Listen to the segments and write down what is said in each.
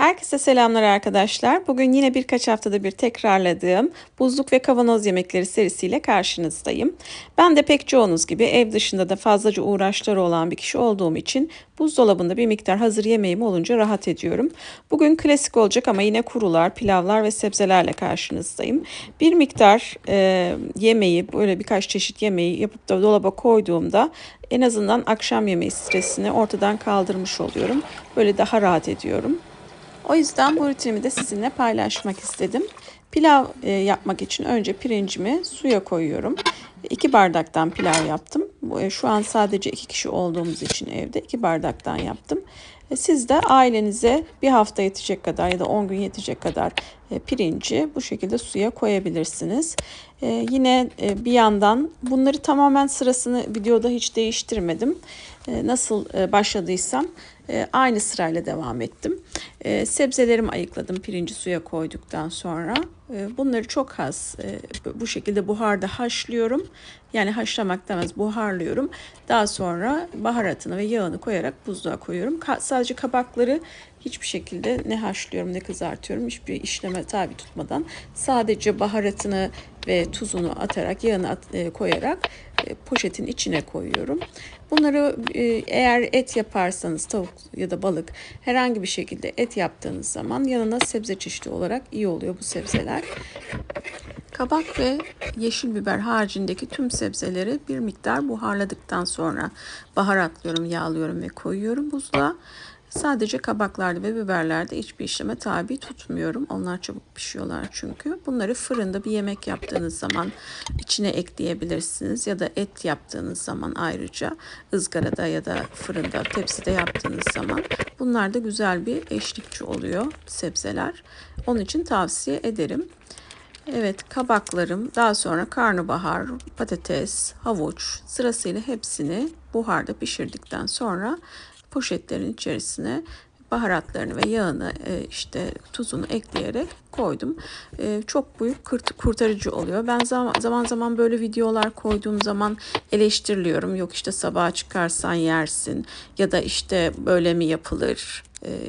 Herkese selamlar arkadaşlar. Bugün yine birkaç haftada bir tekrarladığım buzluk ve kavanoz yemekleri serisiyle karşınızdayım. Ben de pek çoğunuz gibi ev dışında da fazlaca uğraşları olan bir kişi olduğum için buzdolabında bir miktar hazır yemeğim olunca rahat ediyorum. Bugün klasik olacak ama yine kurular, pilavlar ve sebzelerle karşınızdayım. Bir miktar e, yemeği böyle birkaç çeşit yemeği yapıp da dolaba koyduğumda en azından akşam yemeği stresini ortadan kaldırmış oluyorum. Böyle daha rahat ediyorum. O yüzden bu rutinimi de sizinle paylaşmak istedim. Pilav e, yapmak için önce pirincimi suya koyuyorum. İki bardaktan pilav yaptım. E, şu an sadece iki kişi olduğumuz için evde iki bardaktan yaptım. E, siz de ailenize bir hafta yetecek kadar ya da 10 gün yetecek kadar pirinci bu şekilde suya koyabilirsiniz. E, yine e, bir yandan bunları tamamen sırasını videoda hiç değiştirmedim. E, nasıl e, başladıysam e, aynı sırayla devam ettim. E, sebzelerimi ayıkladım pirinci suya koyduktan sonra. E, bunları çok az e, bu şekilde buharda haşlıyorum. Yani haşlamak demez buharlıyorum. Daha sonra baharatını ve yağını koyarak buzluğa koyuyorum. Ka sadece kabakları hiçbir şekilde ne haşlıyorum ne kızartıyorum. Hiçbir işleme tabi tutmadan sadece baharatını ve tuzunu atarak yağını at, e, koyarak e, poşetin içine koyuyorum. Bunları e, eğer et yaparsanız tavuk ya da balık herhangi bir şekilde et yaptığınız zaman yanına sebze çeşidi olarak iyi oluyor bu sebzeler. Kabak ve yeşil biber haricindeki tüm sebzeleri bir miktar buharladıktan sonra baharatlıyorum, yağlıyorum ve koyuyorum buzluğa. Sadece kabaklarda ve biberlerde hiçbir işleme tabi tutmuyorum. Onlar çabuk pişiyorlar çünkü. Bunları fırında bir yemek yaptığınız zaman içine ekleyebilirsiniz. Ya da et yaptığınız zaman ayrıca ızgarada ya da fırında tepside yaptığınız zaman bunlar da güzel bir eşlikçi oluyor sebzeler. Onun için tavsiye ederim. Evet kabaklarım daha sonra karnabahar, patates, havuç sırasıyla hepsini buharda pişirdikten sonra poşetlerin içerisine baharatlarını ve yağını e, işte tuzunu ekleyerek koydum. E, çok büyük kurtarıcı oluyor. Ben zaman zaman böyle videolar koyduğum zaman eleştiriliyorum. Yok işte sabaha çıkarsan yersin ya da işte böyle mi yapılır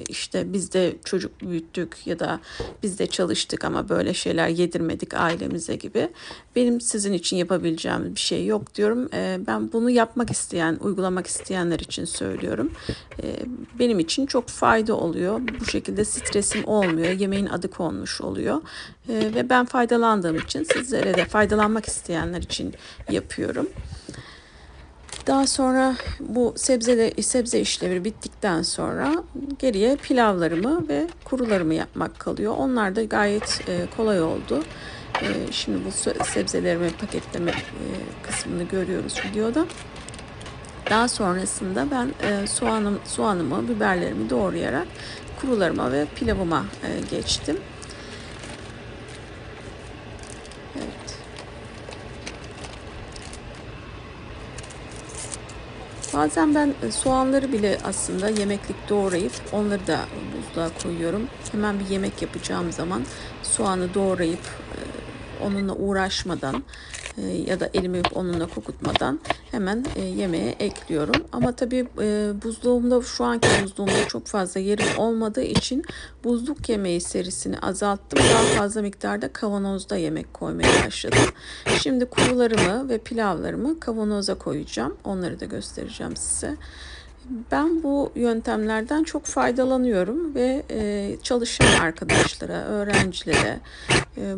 işte biz de çocuk büyüttük ya da biz de çalıştık ama böyle şeyler yedirmedik ailemize gibi. Benim sizin için yapabileceğim bir şey yok diyorum. Ee, ben bunu yapmak isteyen, uygulamak isteyenler için söylüyorum. Ee, benim için çok fayda oluyor. Bu şekilde stresim olmuyor. Yemeğin adı konmuş oluyor. Ve ben faydalandığım için sizlere de faydalanmak isteyenler için yapıyorum. Daha sonra bu sebze sebze işlevi bittikten sonra geriye pilavlarımı ve kurularımı yapmak kalıyor. Onlar da gayet e, kolay oldu. E, şimdi bu sebzelerimi paketleme e, kısmını görüyoruz videoda. Daha sonrasında ben soğanım, soğanımı, biberlerimi doğrayarak kurularıma ve pilavıma geçtim. Bazen ben e, soğanları bile aslında yemeklik doğrayıp onları da buzluğa koyuyorum. Hemen bir yemek yapacağım zaman soğanı doğrayıp e, onunla uğraşmadan ya da elimi onunla kokutmadan hemen e, yemeğe ekliyorum. Ama tabii e, buzluğumda şu anki buzluğumda çok fazla yerim olmadığı için buzluk yemeği serisini azalttım. Daha fazla miktarda kavanozda yemek koymaya başladım. Şimdi kurularımı ve pilavlarımı kavanoza koyacağım. Onları da göstereceğim size. Ben bu yöntemlerden çok faydalanıyorum ve e, çalışan arkadaşlara, öğrencilere, e,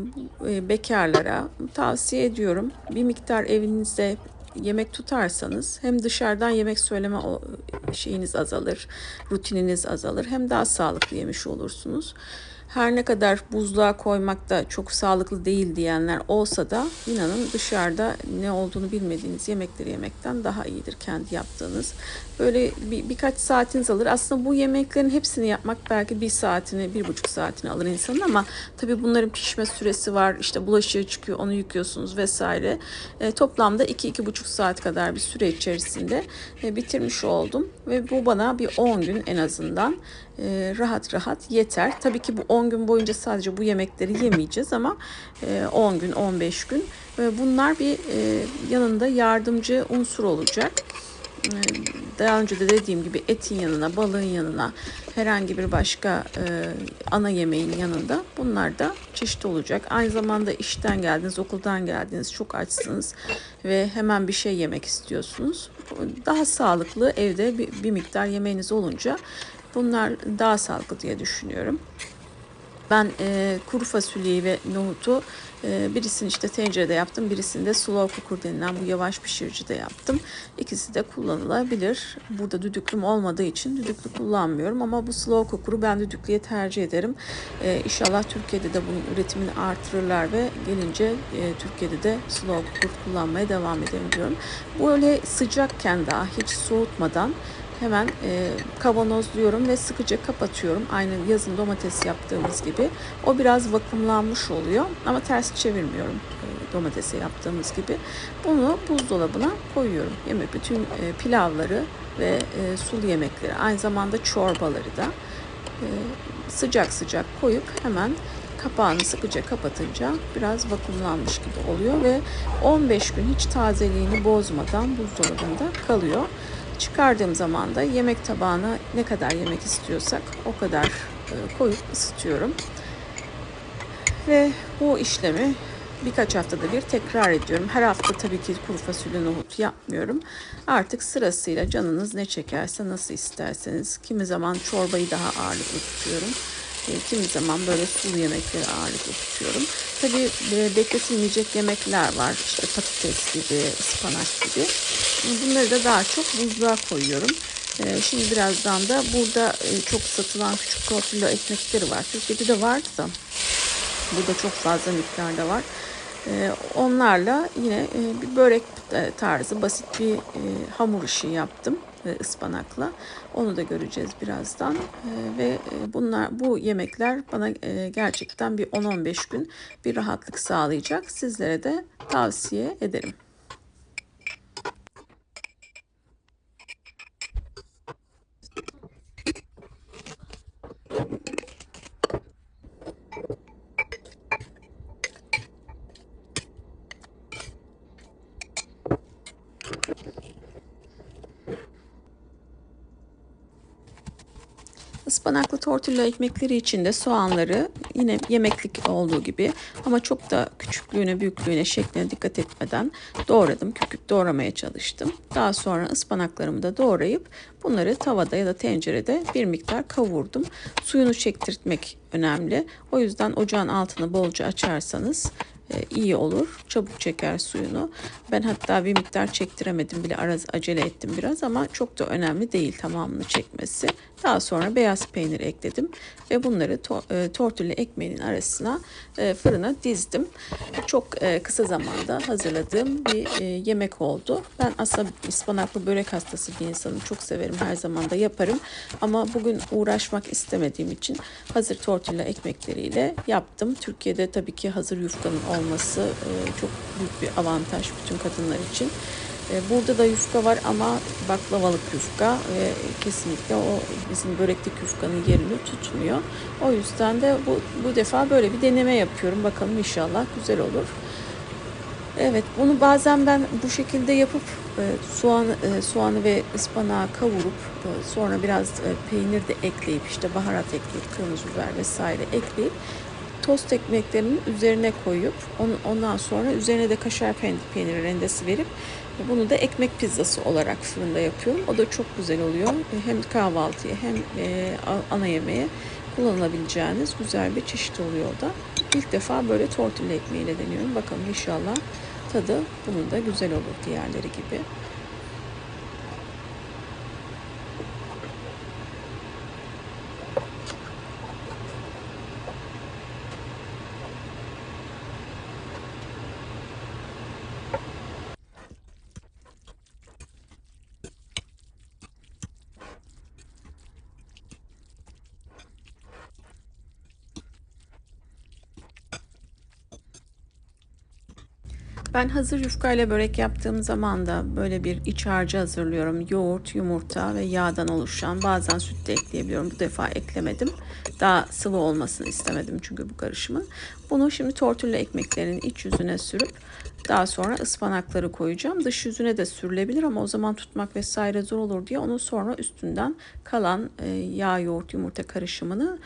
e, bekarlara tavsiye ediyorum. Bir miktar evinizde yemek tutarsanız hem dışarıdan yemek söyleme şeyiniz azalır, rutininiz azalır hem daha sağlıklı yemiş olursunuz. Her ne kadar buzluğa koymak da çok sağlıklı değil diyenler olsa da inanın dışarıda ne olduğunu bilmediğiniz yemekleri yemekten daha iyidir kendi yaptığınız. Böyle bir, birkaç saatiniz alır. Aslında bu yemeklerin hepsini yapmak belki bir saatini, bir buçuk saatini alır insanın ama tabii bunların pişme süresi var. İşte bulaşığı çıkıyor, onu yıkıyorsunuz vesaire. E, toplamda iki, iki buçuk saat kadar bir süre içerisinde e, bitirmiş oldum. Ve bu bana bir 10 gün en azından e, rahat rahat yeter. Tabii ki bu 10 gün boyunca sadece bu yemekleri yemeyeceğiz ama e, 10 gün, 15 gün. E, bunlar bir e, yanında yardımcı unsur olacak. daha önce de dediğim gibi etin yanına, balığın yanına, herhangi bir başka e, ana yemeğin yanında bunlar da çeşit olacak. Aynı zamanda işten geldiniz, okuldan geldiniz, çok açsınız ve hemen bir şey yemek istiyorsunuz. Daha sağlıklı evde bir, bir miktar yemeğiniz olunca bunlar daha sağlıklı diye düşünüyorum. Ben e, kuru fasulyeyi ve nohutu e, birisini işte tencerede yaptım. Birisini de slow cooker denilen bu yavaş pişiricide yaptım. İkisi de kullanılabilir. Burada düdüklüm olmadığı için düdüklü kullanmıyorum. Ama bu slow cooker'u ben düdüklüye tercih ederim. E, inşallah Türkiye'de de bunun üretimini artırırlar ve gelince e, Türkiye'de de slow cooker kullanmaya devam edelim diyorum. Böyle sıcakken daha hiç soğutmadan hemen e, kavanozluyorum ve sıkıca kapatıyorum. Aynı yazın domates yaptığımız gibi. O biraz vakumlanmış oluyor ama ters çevirmiyorum e, domatesi yaptığımız gibi. Bunu buzdolabına koyuyorum. Yemek bütün e, pilavları ve e, sulu yemekleri aynı zamanda çorbaları da e, sıcak sıcak koyup hemen kapağını sıkıca kapatınca biraz vakumlanmış gibi oluyor ve 15 gün hiç tazeliğini bozmadan buzdolabında kalıyor. Çıkardığım zaman da yemek tabağına ne kadar yemek istiyorsak o kadar e, koyup ısıtıyorum. Ve bu işlemi birkaç haftada bir tekrar ediyorum. Her hafta tabii ki kuru fasulye nohut yapmıyorum. Artık sırasıyla canınız ne çekerse nasıl isterseniz. Kimi zaman çorbayı daha ağırlıklı tutuyorum. E, kimi zaman böyle sulu yemekleri ağırlıklı tutuyorum. Tabii e, bekletilmeyecek yemekler var. İşte patates gibi, ıspanak gibi. Bunları da daha çok buzluğa koyuyorum. E, şimdi birazdan da burada çok satılan küçük tortilla ekmekleri var. Türkiye'de de vardı da burada çok fazla miktarda var. Onlarla yine bir börek tarzı basit bir hamur işi yaptım ıspanakla. Onu da göreceğiz birazdan. Ve bunlar bu yemekler bana gerçekten bir 10-15 gün bir rahatlık sağlayacak. Sizlere de tavsiye ederim. Ispanaklı tortilla ekmekleri için de soğanları yine yemeklik olduğu gibi ama çok da küçüklüğüne, büyüklüğüne, şekline dikkat etmeden doğradım. Küp doğramaya çalıştım. Daha sonra ıspanaklarımı da doğrayıp bunları tavada ya da tencerede bir miktar kavurdum. Suyunu çektirtmek önemli. O yüzden ocağın altını bolca açarsanız iyi olur. Çabuk çeker suyunu. Ben hatta bir miktar çektiremedim bile araz acele ettim biraz ama çok da önemli değil tamamını çekmesi. Daha sonra beyaz peynir ekledim ve bunları to e, tortilla ekmeğinin arasına e, fırına dizdim. Çok e, kısa zamanda hazırladığım bir e, yemek oldu. Ben aslında ıspanaklı börek hastası bir insanım. Çok severim her zaman da yaparım. Ama bugün uğraşmak istemediğim için hazır tortilla ekmekleriyle yaptım. Türkiye'de tabii ki hazır yufkanın olması e, çok büyük bir avantaj bütün kadınlar için. E, burada da yufka var ama baklavalık yufka ve kesinlikle o bizim böreklik yufkanın yerini tutmuyor. O yüzden de bu, bu defa böyle bir deneme yapıyorum. Bakalım inşallah güzel olur. Evet bunu bazen ben bu şekilde yapıp e, soğan, soğanı ve ıspanağı kavurup sonra biraz peynir de ekleyip işte baharat ekleyip kırmızı biber vesaire ekleyip tost ekmeklerinin üzerine koyup ondan sonra üzerine de kaşar peyniri rendesi verip bunu da ekmek pizzası olarak fırında yapıyorum. O da çok güzel oluyor. Hem kahvaltıya hem e, ana yemeğe kullanılabileceğiniz güzel bir çeşit oluyor da. İlk defa böyle tortilla ekmeğiyle deniyorum. Bakalım inşallah tadı bunun da güzel olur diğerleri gibi. Ben hazır yufkayla börek yaptığım zaman da böyle bir iç harcı hazırlıyorum. Yoğurt, yumurta ve yağdan oluşan. Bazen süt de ekleyebiliyorum. Bu defa eklemedim. Daha sıvı olmasını istemedim çünkü bu karışımın. Bunu şimdi tortilla ekmeklerinin iç yüzüne sürüp daha sonra ıspanakları koyacağım. Dış yüzüne de sürülebilir ama o zaman tutmak vesaire zor olur diye onun sonra üstünden kalan e, yağ, yoğurt, yumurta karışımını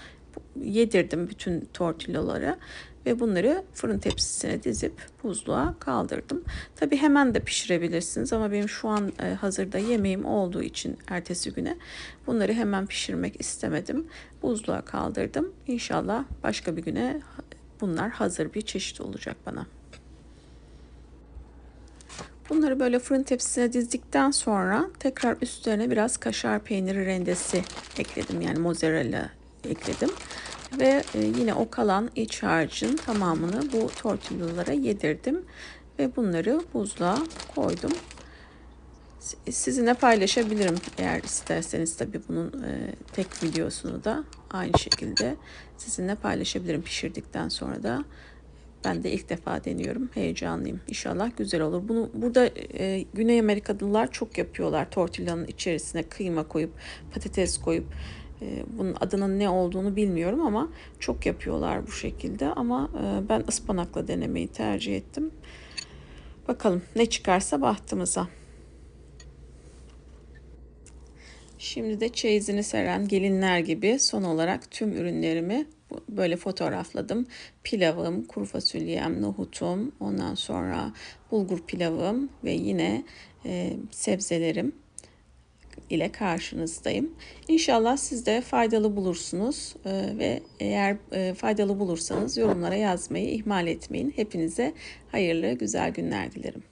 yedirdim bütün tortillalara ve bunları fırın tepsisine dizip buzluğa kaldırdım. Tabi hemen de pişirebilirsiniz ama benim şu an e, hazırda yemeğim olduğu için ertesi güne bunları hemen pişirmek istemedim. Buzluğa kaldırdım. İnşallah başka bir güne bunlar hazır bir çeşit olacak bana. Bunları böyle fırın tepsisine dizdikten sonra tekrar üstlerine biraz kaşar peyniri rendesi ekledim. Yani mozzarella ekledim. Ve e, yine o kalan iç harcın tamamını bu tortillalara yedirdim. Ve bunları buzluğa koydum. Sizinle paylaşabilirim eğer isterseniz tabii bunun e, tek videosunu da aynı şekilde sizinle paylaşabilirim pişirdikten sonra da. Ben de ilk defa deniyorum. Heyecanlıyım. İnşallah güzel olur. Bunu burada e, Güney Amerikalılar çok yapıyorlar. Tortillanın içerisine kıyma koyup patates koyup bunun adının ne olduğunu bilmiyorum ama çok yapıyorlar bu şekilde. Ama e, ben ıspanakla denemeyi tercih ettim. Bakalım ne çıkarsa bahtımıza. Şimdi de çeyizini seren gelinler gibi son olarak tüm ürünlerimi böyle fotoğrafladım. Pilavım, kuru fasulyem, nohutum, ondan sonra bulgur pilavım ve yine e, sebzelerim ile karşınızdayım. İnşallah siz de faydalı bulursunuz e, ve eğer e, faydalı bulursanız yorumlara yazmayı ihmal etmeyin. Hepinize hayırlı güzel günler dilerim.